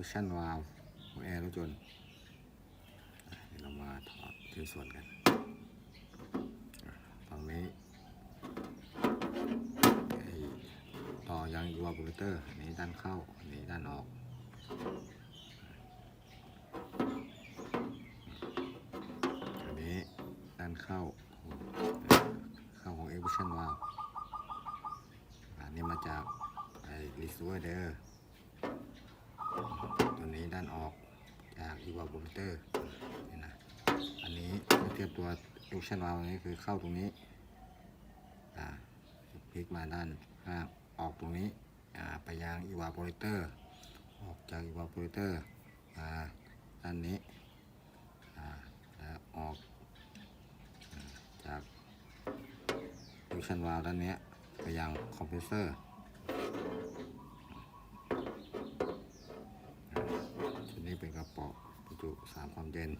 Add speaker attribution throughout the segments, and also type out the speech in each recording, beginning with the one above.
Speaker 1: Evolution Valve ของแอร์รถยนต์เดี๋ยวเรามาถอดชิ้นส่วนกันฝั่งนี้ต่อยาง evaporator อันนี้ด้านเข้าอันนี้ด้านออกอันนี้ด้านเข้าเข้าของ Evolution Valve อันนี้มาจากไอ้ receiver เดอร์ ตัวนี้ด้านออกจาก evaporator นี่นะอันนี้เทียบตัว Evolution Valve นี้คือเข้าตรงนี้อ่าพลิกมาด้านข้างออกตรงนี้อ่าไปยัง evaporator อร์ออกจาก evaporator มาด้านนี้อ่าแล้วออกจาก Evolution Valve ด้านนี้ไปยังคอมเพรสเซอร์ชุดนี้ เป็นกระป๋องบรรจุสามความเย็น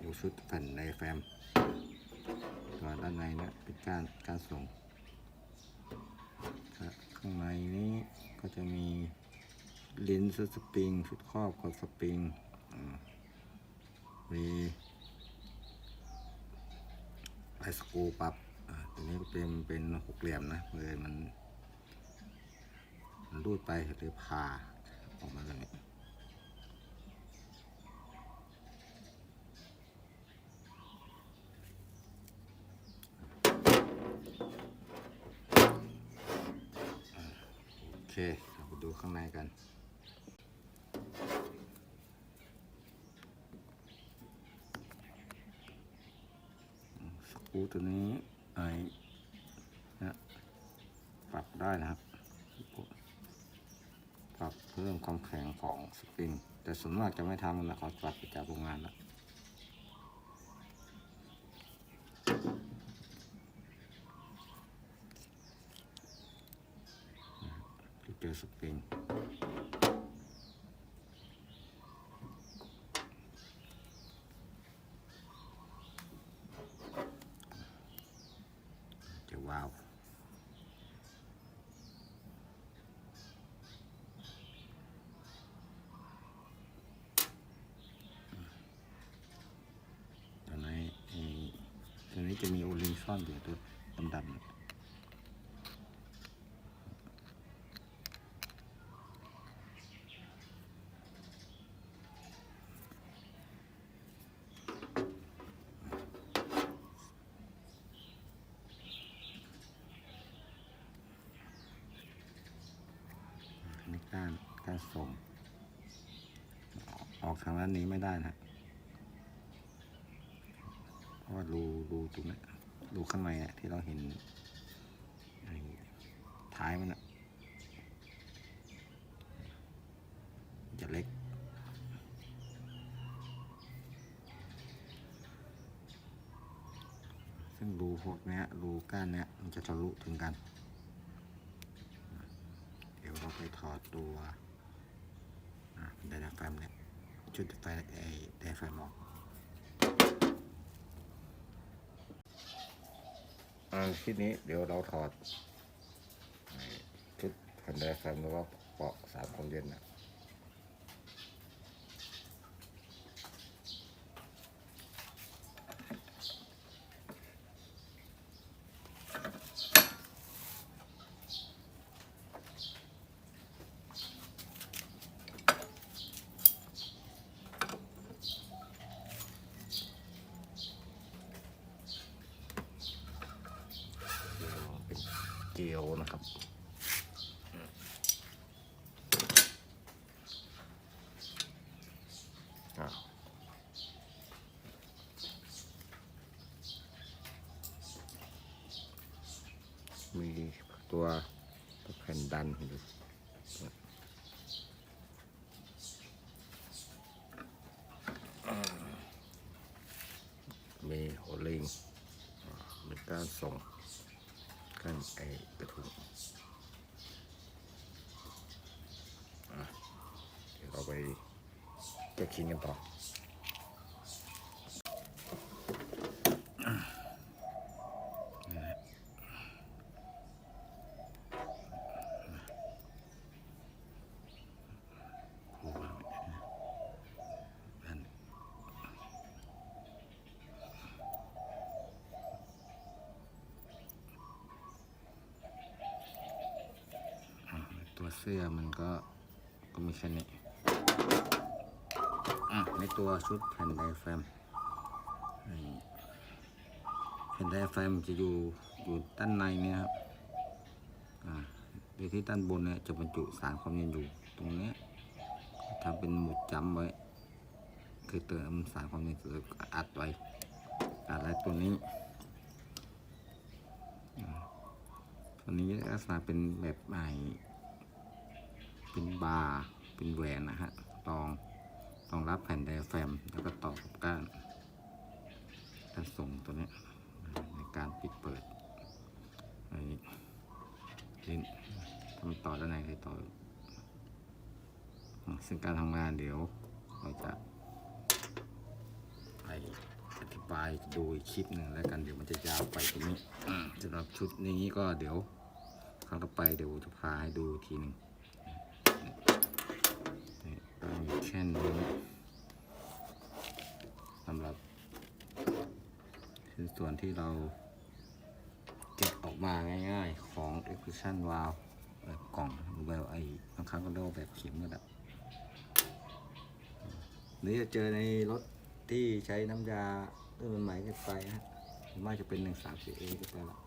Speaker 1: อยู่ชุดแผ่นในแฟมตัวด้านในเนี่ยเป็นการการส่งครับข้างในนี้ก็จะมีลิ้นชุดสปริง ชุดครอบกดสปริงมีไอสกูปรับตัวนี้ก็เป็นเป็นหกเหลี่ยมนะเลยมันมันรูดไปหรือผ่าออกมาแบบนี้อ่าโอ เคเราไปดูข้างในกันสกรูตัวนี้ไอนะปรับได้นะครับ ปรับเพิ่มความแข็งของสปริง แต่ส่วนมากจะไม่ทำนะเขาปรับไปจากโรงงานแล้ว จอสปริงจะว้าวตอนนี้ตอนนี้จะมีโอลิงซ่อนอยู่ตัวดำๆ กานก้านส่ง ออกทางด้านนี้ไม่ได้นะเพราะว่ารูรูตรงนี้รูข้างในอะที่เราเห็นท้ายมันอะจะเล็กซึ่งรูพวกเนี้ยรูก้านเนี้ยมันจะทะลุถึงกัน เดี๋ยวเราไปถอดตัว ไดอะแฟมเนี่ยชุดไฟไอ้ไดอะแฟมออกอ่าทีนี้เดี๋ยวเราถอดชุดแผ่นไดอะแฟมหรือว่าเปาะสามความเย็นนะเดี๋ยวเป็นเกลียว นะครับมีตัวแผ่นดันอยู่มีโฮลิงมีการส่ง กันไอ้กระทุงอะเดี๋ยวเราไปแกะคิงกันต่อโอ้โห สื้อมันก็ก็มีแค่นี้อะในตัวชุดแผ่นไดแฟมแผ่นไดแฟมจะอยู่อยู่ด้านในเนี่ยครับอ่าโดยที่ด้านบนเนี่ยจะบรรจุสารความเย็นอยู่ตรงนี้ทำเป็นหมุดจำไว้ คือเติมสารความเย็นคืออัดไว้อัดไว้ตัวนี้ตัวนี้ลักษณะเป็นแบบใหม่ เป็นบาร์เป็นแหวนนะฮะรองรองรับแผ่นไดอะแฟม แล้วก็ต่อกับก้านก้านส่งตัวนี้ในการปิดเปิดอันนี้ลิ้นทำต่อด้านในคือต่อซึ่งการทำงานเดี๋ยวเราจะไปอธิบายดูคลิปหนึ่งแล้วกันเดี๋ยวมันจะยาวไปตรงนี้สำหรับชุดนี้ก็เดี๋ยวครั้งต่อไปเดี๋ยวจะพาให้ดูทีหนึ่ง แค่นี้สำหรับชิ้นส่วนที่เราเก็บออกมาง่ายๆของ Expression Valve แบบกล่องหรือแบบไอ้บางครั้งก็เรียกว่าแบบเข็มก็ได้หรือจะเจอในรถที่ใช้น้ำยาเรื่องใหม่ๆขึ้นไปฮะหรือไม่จะเป็น1 3 4 a ก็ไปละ